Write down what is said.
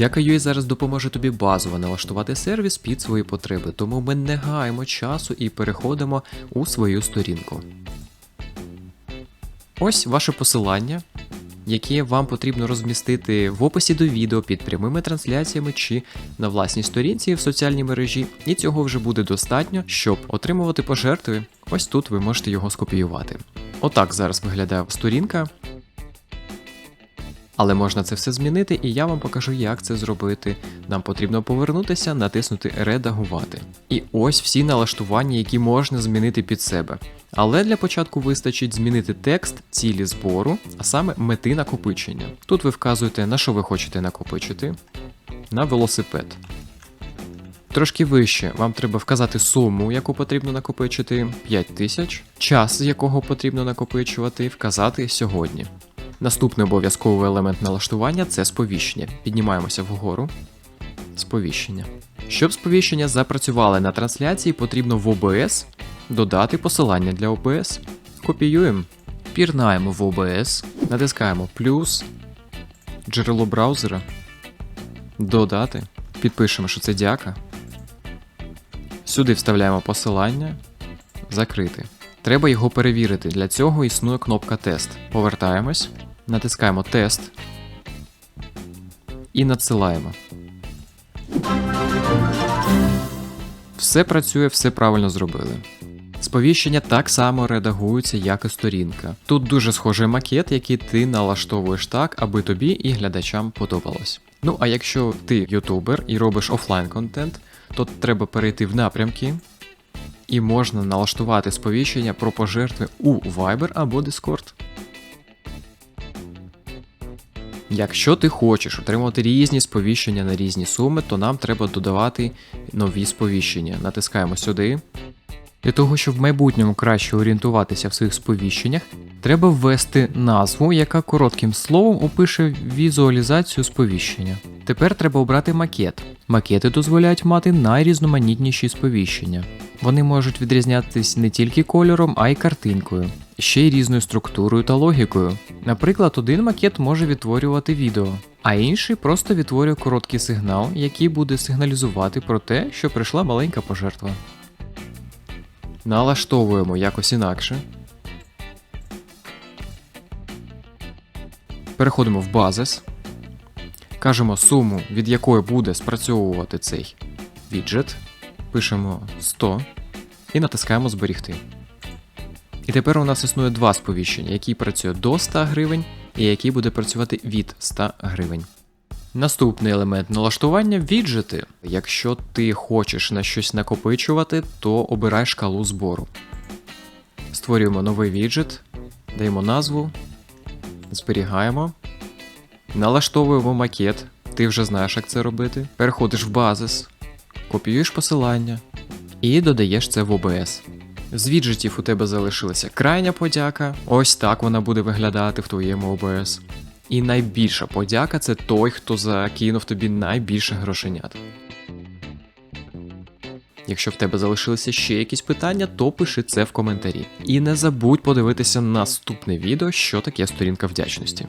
Дяка.ua зараз допоможе тобі базово налаштувати сервіс під свої потреби, тому ми не гаємо часу і переходимо у свою сторінку. Ось ваше посилання, яке вам потрібно розмістити в описі до відео під прямими трансляціями чи на власній сторінці в соціальній мережі, і цього вже буде достатньо, щоб отримувати пожертви. Ось тут ви можете його скопіювати. Отак зараз виглядає сторінка. Але можна це все змінити, і я вам покажу, як це зробити. Нам потрібно повернутися, натиснути Редагувати. І ось всі налаштування, які можна змінити під себе. Але для початку вистачить змінити текст цілі збору, а саме мети накопичення. Тут ви вказуєте, на що ви хочете накопичити. На велосипед. Трошки вище вам треба вказати суму, яку потрібно накопичити 5 тисяч, час, якого потрібно накопичувати, вказати сьогодні. Наступний обов'язковий елемент налаштування це сповіщення. Піднімаємося вгору. Сповіщення. Щоб сповіщення запрацювали на трансляції, потрібно в OBS додати посилання для OBS. Копіюємо, пірнаємо в OBS, натискаємо плюс, джерело браузера, додати, підпишемо, що це дяка. Сюди вставляємо посилання, закрити. Треба його перевірити. Для цього існує кнопка тест. Повертаємось, натискаємо тест і надсилаємо. Все працює, все правильно зробили. Сповіщення так само редагуються, як і сторінка. Тут дуже схожий макет, який ти налаштовуєш так, аби тобі і глядачам подобалось. Ну а якщо ти ютубер і робиш офлайн контент, то треба перейти в напрямки, і можна налаштувати сповіщення про пожертви у Viber або Discord. Якщо ти хочеш отримувати різні сповіщення на різні суми, то нам треба додавати нові сповіщення. Натискаємо сюди. Для того, щоб в майбутньому краще орієнтуватися в своїх сповіщеннях, треба ввести назву, яка коротким словом опише візуалізацію сповіщення. Тепер треба обрати макет. Макети дозволяють мати найрізноманітніші сповіщення. Вони можуть відрізнятись не тільки кольором, а й картинкою, ще й різною структурою та логікою. Наприклад, один макет може відтворювати відео, а інший просто відтворює короткий сигнал, який буде сигналізувати про те, що прийшла маленька пожертва. Налаштовуємо якось інакше. Переходимо в базис. Кажемо суму, від якої буде спрацьовувати цей віджит. Пишемо 100 і натискаємо Зберігти. І тепер у нас існує два сповіщення, який працює до 100 гривень і який буде працювати від 100 гривень. Наступний елемент налаштування віджити. Якщо ти хочеш на щось накопичувати, то обирай шкалу збору. Створюємо новий віджит, даємо назву, зберігаємо, налаштовуємо макет. Ти вже знаєш, як це робити. Переходиш в базис, копіюєш посилання і додаєш це в OBS. З віджитів у тебе залишилася крайня подяка. Ось так вона буде виглядати в твоєму OBS. І найбільша подяка це той, хто закинув тобі найбільше грошенят. Якщо в тебе залишилися ще якісь питання, то пиши це в коментарі. І не забудь подивитися наступне відео, що таке сторінка вдячності.